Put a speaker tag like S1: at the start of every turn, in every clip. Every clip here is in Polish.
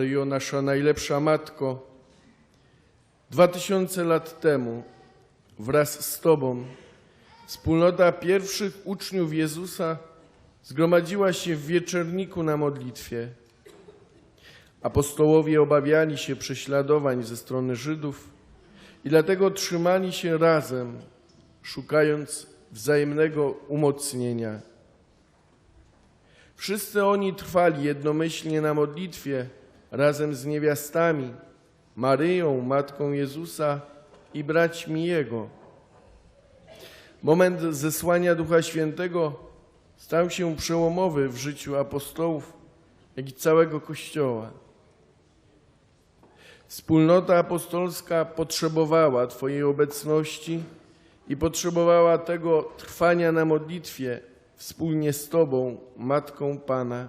S1: Maryjo, nasza najlepsza Matko, dwa tysiące lat temu wraz z Tobą wspólnota pierwszych uczniów Jezusa zgromadziła się w wieczerniku na modlitwie. Apostołowie obawiali się prześladowań ze strony Żydów i dlatego trzymali się razem, szukając wzajemnego umocnienia. Wszyscy oni trwali jednomyślnie na modlitwie razem z niewiastami, Maryją, Matką Jezusa i braćmi Jego. Moment zesłania Ducha Świętego stał się przełomowy w życiu apostołów, jak i całego Kościoła. Wspólnota apostolska potrzebowała Twojej obecności i potrzebowała tego trwania na modlitwie wspólnie z Tobą, Matką Pana.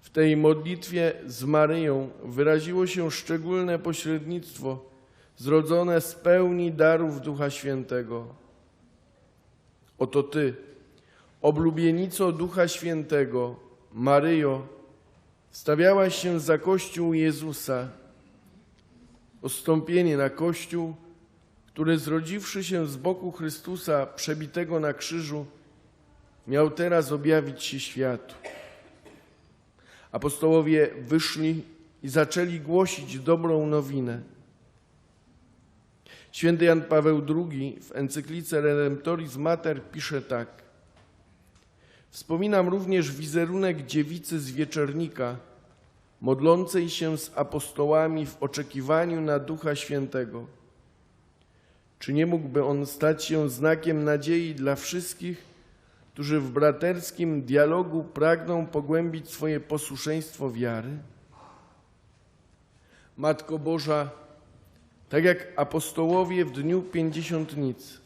S1: W tej modlitwie z Maryją wyraziło się szczególne pośrednictwo zrodzone z pełni darów Ducha Świętego. Oto Ty, oblubienico Ducha Świętego, Maryjo, stawiałaś się za Kościół Jezusa, ostąpienie na Kościół, który zrodziwszy się z boku Chrystusa przebitego na krzyżu, miał teraz objawić się światu. Apostołowie wyszli i zaczęli głosić dobrą nowinę. Święty Jan Paweł II w encyklice Redemptoris Mater pisze tak. Wspominam również wizerunek dziewicy z wieczernika, modlącej się z apostołami w oczekiwaniu na Ducha Świętego. Czy nie mógłby on stać się znakiem nadziei dla wszystkich, którzy w braterskim dialogu pragną pogłębić swoje posłuszeństwo wiary? Matko Boża, tak jak apostołowie w dniu pięćdziesiątnicy,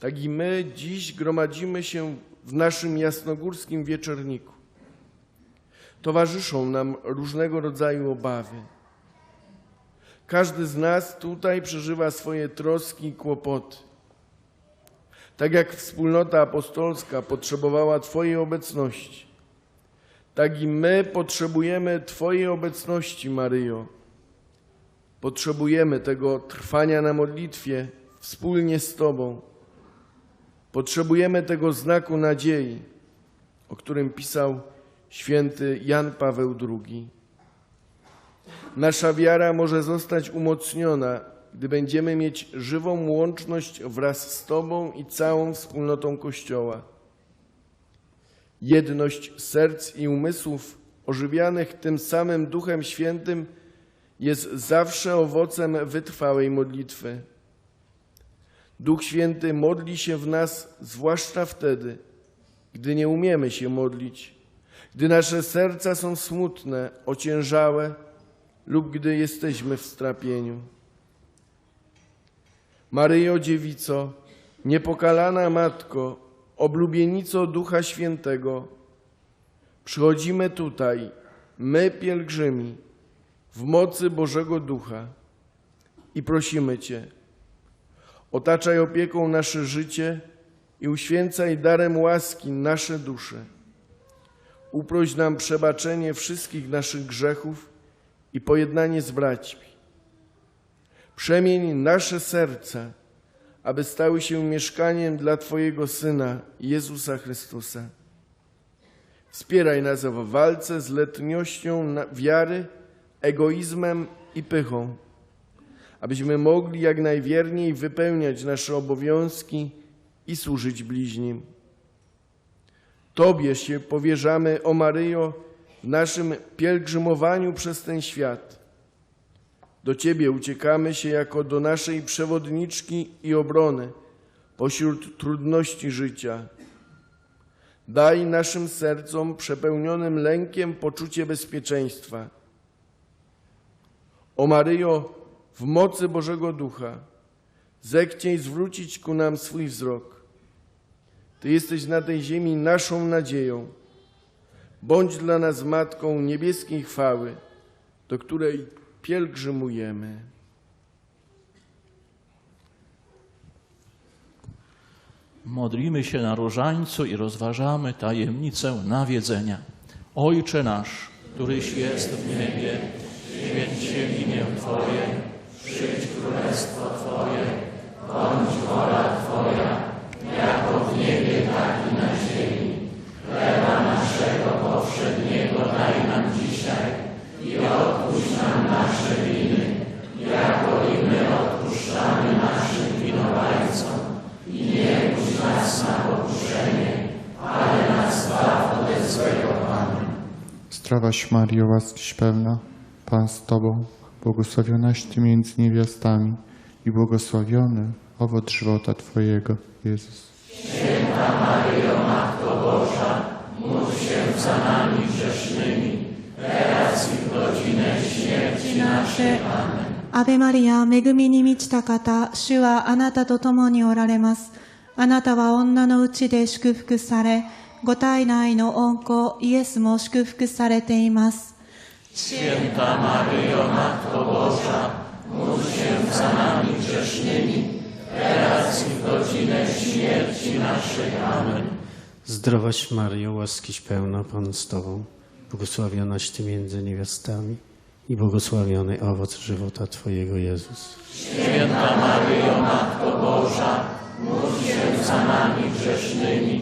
S1: tak i my dziś gromadzimy się w naszym jasnogórskim wieczorniku. Towarzyszą nam różnego rodzaju obawy. Każdy z nas tutaj przeżywa swoje troski i kłopoty. Tak jak wspólnota apostolska potrzebowała Twojej obecności, tak i my potrzebujemy Twojej obecności, Maryjo. Potrzebujemy tego trwania na modlitwie wspólnie z Tobą. Potrzebujemy tego znaku nadziei, o którym pisał święty Jan Paweł II. Nasza wiara może zostać umocniona, gdy będziemy mieć żywą łączność wraz z Tobą i całą wspólnotą Kościoła. Jedność serc i umysłów ożywianych tym samym Duchem Świętym jest zawsze owocem wytrwałej modlitwy. Duch Święty modli się w nas zwłaszcza wtedy, gdy nie umiemy się modlić, gdy nasze serca są smutne, ociężałe lub gdy jesteśmy w strapieniu. Maryjo Dziewico, niepokalana Matko, oblubienico Ducha Świętego, przychodzimy tutaj, my pielgrzymi, w mocy Bożego Ducha i prosimy Cię, otaczaj opieką nasze życie i uświęcaj darem łaski nasze dusze. Uproś nam przebaczenie wszystkich naszych grzechów i pojednanie z braćmi. Przemień nasze serca, aby stały się mieszkaniem dla Twojego Syna, Jezusa Chrystusa. Wspieraj nas w walce z letniością wiary, egoizmem i pychą, abyśmy mogli jak najwierniej wypełniać nasze obowiązki i służyć bliźnim. Tobie się powierzamy, o Maryjo, w naszym pielgrzymowaniu przez ten świat. Do Ciebie uciekamy się jako do naszej przewodniczki i obrony pośród trudności życia. Daj naszym sercom przepełnionym lękiem poczucie bezpieczeństwa. O Maryjo, w mocy Bożego Ducha, zechciej zwrócić ku nam swój wzrok. Ty jesteś na tej ziemi naszą nadzieją. Bądź dla nas Matką niebieskiej chwały, do której pielgrzymujemy.
S2: Modlimy się na różańcu i rozważamy tajemnicę nawiedzenia. Ojcze nasz, któryś jest w niebie, święć się imię Twoje, przyjdź królestwo Twoje, bądź wola Twoja, jako w niebie, tak i na ziemi. Chleba naszego powszedniego daj nam dzisiaj i odpuść nam nasze winy, jako i my odpuszczamy naszym winowajcom. I nie wódź nas na pokuszenie, ale nas zbaw ode złego Pan.
S3: Zdrowaś Mario, łaskiś pełna, Pan z Tobą, błogosławionaś Ty między niewiastami i błogosławiony owoc żywota Twojego, Jezus.
S4: nasze.アベマリア、恵みに満ちた方、主はあなたと共におられます。あなたは女のうちで祝福され、 ご体内の恩子、イエスも祝福されています。
S2: Święta Maryjo, Matko Boża, módl się za nami grzesznymi, teraz i w godzinę śmierci naszej. Amen.
S5: Zdrowaś Maryjo, łaskiś pełna, Pan z Tobą, błogosławionaś Ty między niewiastami i błogosławiony owoc żywota Twojego, Jezus.
S2: Święta Maryjo, Matko Boża, módl się za nami grzesznymi,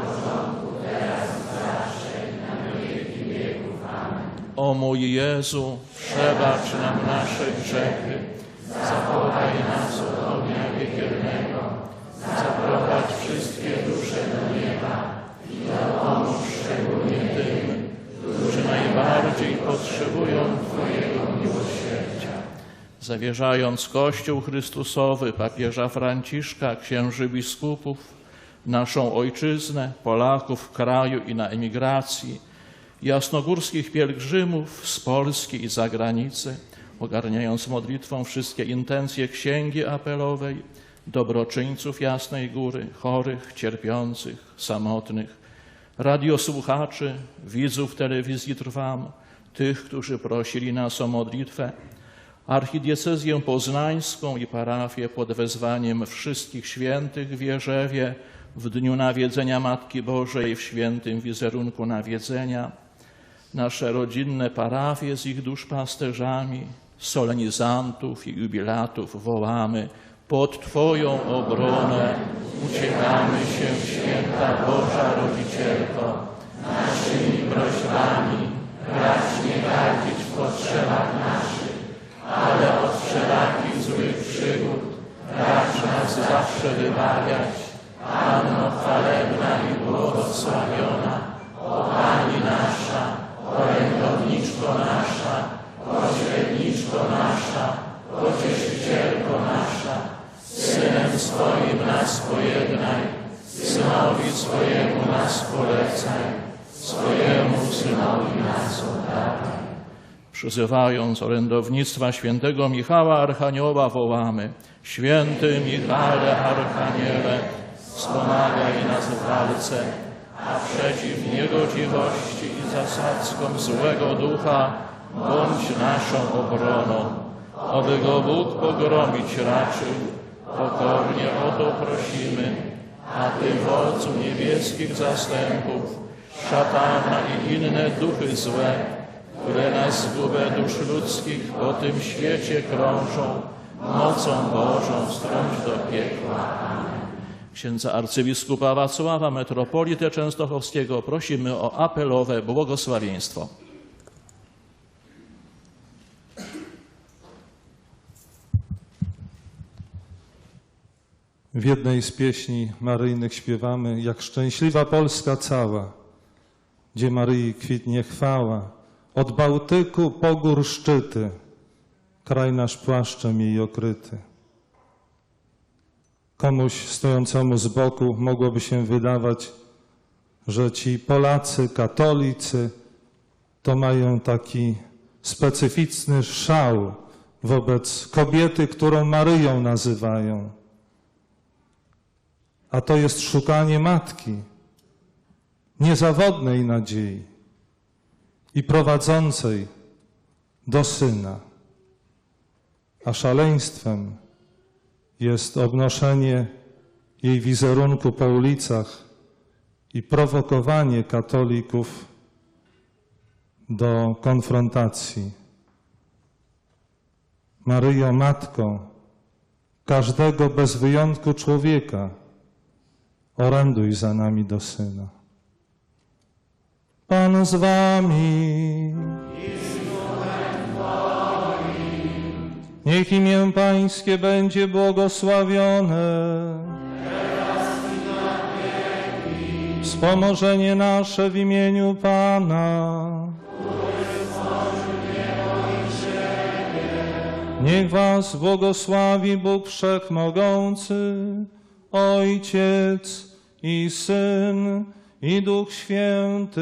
S2: O mój Jezu, przebacz nam nasze grzechy, zachowaj nas od ognia piekielnego, zaprowadź wszystkie dusze do nieba i dopomóż szczególnie tym, którzy najbardziej potrzebują Twojego miłosierdzia. Zawierzając Kościół Chrystusowy, papieża Franciszka, księży biskupów, naszą ojczyznę, Polaków w kraju i na emigracji, jasnogórskich pielgrzymów z Polski i zagranicy, ogarniając modlitwą wszystkie intencje księgi apelowej, dobroczyńców Jasnej Góry, chorych, cierpiących, samotnych, radiosłuchaczy, widzów telewizji Trwam, tych, którzy prosili nas o modlitwę, archidiecezję poznańską i parafię pod wezwaniem wszystkich świętych w Wierzewie w dniu nawiedzenia Matki Bożej w świętym wizerunku nawiedzenia, nasze rodzinne parafie z ich duszpasterzami, solenizantów i jubilatów wołamy pod Twoją obronę uciekamy się, święta Boża Rodzicielko, naszymi prośbami racz nie gardzić w potrzebach naszych, ale od wszelakich złych przygód racz nas zawsze wybawiać. Panno chwalebna i błogosławiona, o Pani nasza, pocieszycielko nasza, Synem swoim nas pojednaj, Synowi swojemu nas polecaj, swojemu Synowi nas oddawaj. Przyzywając orędownictwa świętego Michała Archanioła wołamy Święty Michale Archaniele, wspomagaj nas w walce, a przeciw niegodziwości i zasadzkom złego ducha bądź naszą obroną. Oby go Bóg pogromić raczył, pokornie o to prosimy, a Ty wodzu niebieskich zastępów, szatana i inne duchy złe, które na zgubę dusz ludzkich po tym świecie krążą, mocą Bożą strąć do piekła. Księdza arcybiskupa Wacława, metropolitę częstochowskiego, prosimy o apelowe błogosławieństwo.
S6: W jednej z pieśni maryjnych śpiewamy, jak szczęśliwa Polska cała, gdzie Maryi kwitnie chwała, od Bałtyku po gór szczyty, kraj nasz płaszczem jej okryty. Komuś stojącemu z boku mogłoby się wydawać, że ci Polacy, katolicy, to mają taki specyficzny szał wobec kobiety, którą Maryją nazywają. A to jest szukanie matki, niezawodnej nadziei i prowadzącej do syna. A szaleństwem jest obnoszenie jej wizerunku po ulicach i prowokowanie katolików do konfrontacji. Maryjo, Matko każdego bez wyjątku człowieka, oręduj za nami do Syna. Pan z wami. Niech imię Pańskie będzie błogosławione. Wspomożenie nasze w imieniu Pana. Niech Was błogosławi Bóg Wszechmogący, Ojciec i Syn i Duch Święty.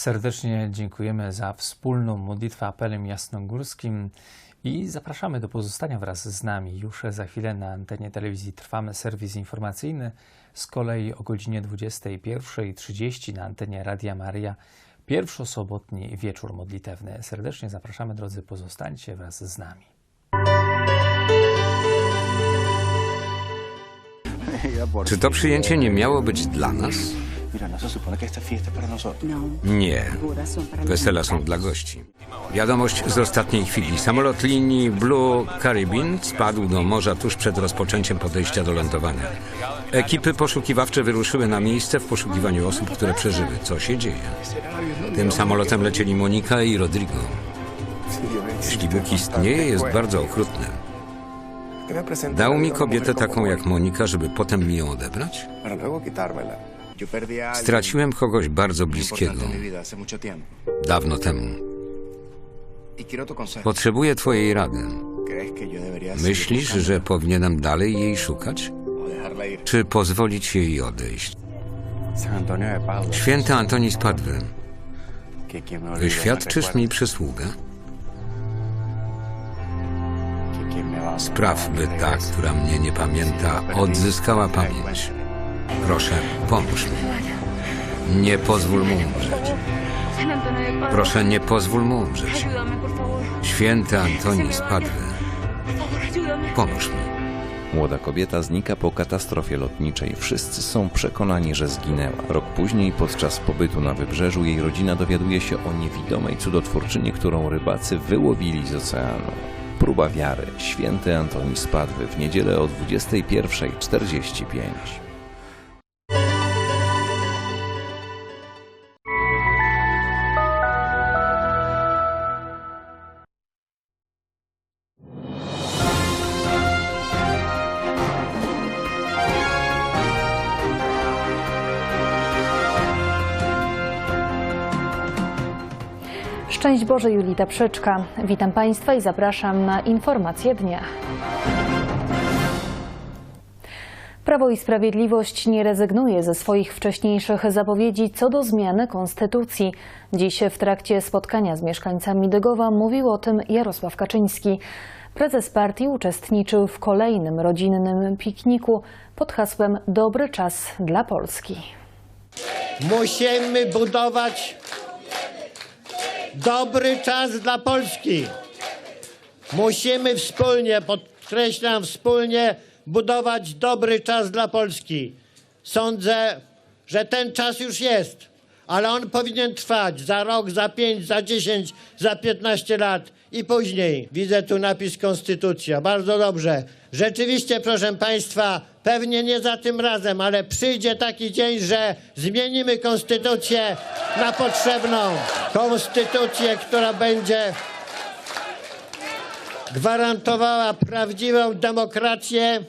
S7: Serdecznie dziękujemy za wspólną modlitwę apelem jasnogórskim i zapraszamy do pozostania wraz z nami. Już za chwilę na antenie telewizji trwamy serwis informacyjny, Z kolei o godzinie 21.30 na antenie Radia Maria pierwszosobotni wieczór modlitewny. Serdecznie zapraszamy, drodzy, pozostańcie wraz z nami.
S8: Czy to przyjęcie nie miało być dla nas? Nie. Wesela są dla gości. Wiadomość z ostatniej chwili. Samolot linii Blue Caribbean spadł do morza tuż przed rozpoczęciem podejścia do lądowania. Ekipy poszukiwawcze wyruszyły na miejsce w poszukiwaniu osób, które przeżyły. Co się dzieje? Tym samolotem lecieli Monika i Rodrigo. Jeśli Bóg istnieje, jest bardzo okrutny. Dał mi kobietę taką jak Monika, żeby potem mi ją odebrać? Straciłem kogoś bardzo bliskiego dawno temu. Potrzebuję Twojej rady. Myślisz, że powinienem dalej jej szukać? Czy pozwolić jej odejść? Święty Antoni z Padwy, wyświadczysz mi przysługę? Spraw, by ta, która mnie nie pamięta, odzyskała pamięć. Proszę, pomóż mi. Nie pozwól mu umrzeć. Proszę, nie pozwól mu umrzeć. Święty Antoni z pomóż mi.
S9: Młoda kobieta znika po katastrofie lotniczej. Wszyscy są przekonani, że zginęła. Rok później, podczas pobytu na wybrzeżu, jej rodzina dowiaduje się o niewidomej cudotwórczyni, którą rybacy wyłowili z oceanu. Próba wiary. Święty Antoni z Padwy w niedzielę o 21.45.
S10: Szczęść Boże, Julita Przyczka. Witam Państwa i zapraszam na informacje dnia. Prawo i Sprawiedliwość nie rezygnuje ze swoich wcześniejszych zapowiedzi co do zmiany konstytucji. Dziś w trakcie spotkania z mieszkańcami Dygowa mówił o tym Jarosław Kaczyński. Prezes partii uczestniczył w kolejnym rodzinnym pikniku pod hasłem Dobry czas dla Polski.
S11: Musimy budować dobry czas dla Polski. Musimy wspólnie, podkreślam wspólnie, budować dobry czas dla Polski. Sądzę, że ten czas już jest, ale on powinien trwać za rok, za pięć, za dziesięć, za piętnaście lat i później. Widzę tu napis Konstytucja. Bardzo dobrze. Rzeczywiście, proszę Państwa, pewnie nie za tym razem, ale przyjdzie taki dzień, że zmienimy Konstytucję na potrzebną. Konstytucję, która będzie gwarantowała prawdziwą demokrację,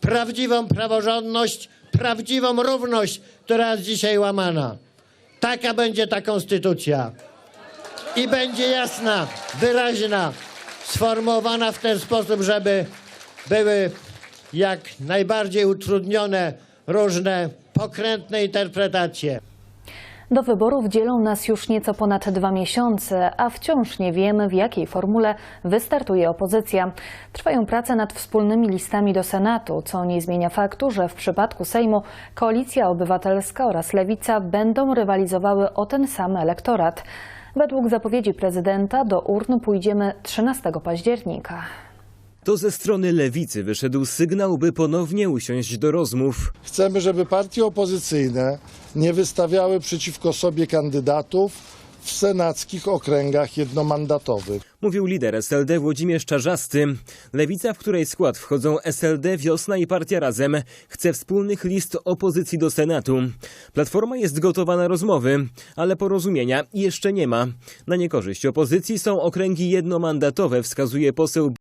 S11: prawdziwą praworządność, prawdziwą równość, która jest dzisiaj łamana. Taka będzie ta konstytucja. I będzie jasna, wyraźna, sformułowana w ten sposób, żeby były jak najbardziej utrudnione różne pokrętne interpretacje.
S10: Do wyborów dzielą nas już nieco ponad dwa miesiące, a wciąż nie wiemy, w jakiej formule wystartuje opozycja. Trwają prace nad wspólnymi listami do Senatu, co nie zmienia faktu, że w przypadku Sejmu Koalicja Obywatelska oraz Lewica będą rywalizowały o ten sam elektorat. Według zapowiedzi prezydenta do urn pójdziemy 13 października.
S12: To ze strony lewicy wyszedł sygnał, by ponownie usiąść do rozmów.
S13: Chcemy, żeby partie opozycyjne nie wystawiały przeciwko sobie kandydatów w senackich okręgach jednomandatowych.
S12: Mówił lider SLD Włodzimierz Czarzasty. Lewica, w której skład wchodzą SLD, Wiosna i Partia Razem, chce wspólnych list opozycji do Senatu. Platforma jest gotowa na rozmowy, ale porozumienia jeszcze nie ma. Na niekorzyść opozycji są okręgi jednomandatowe, wskazuje poseł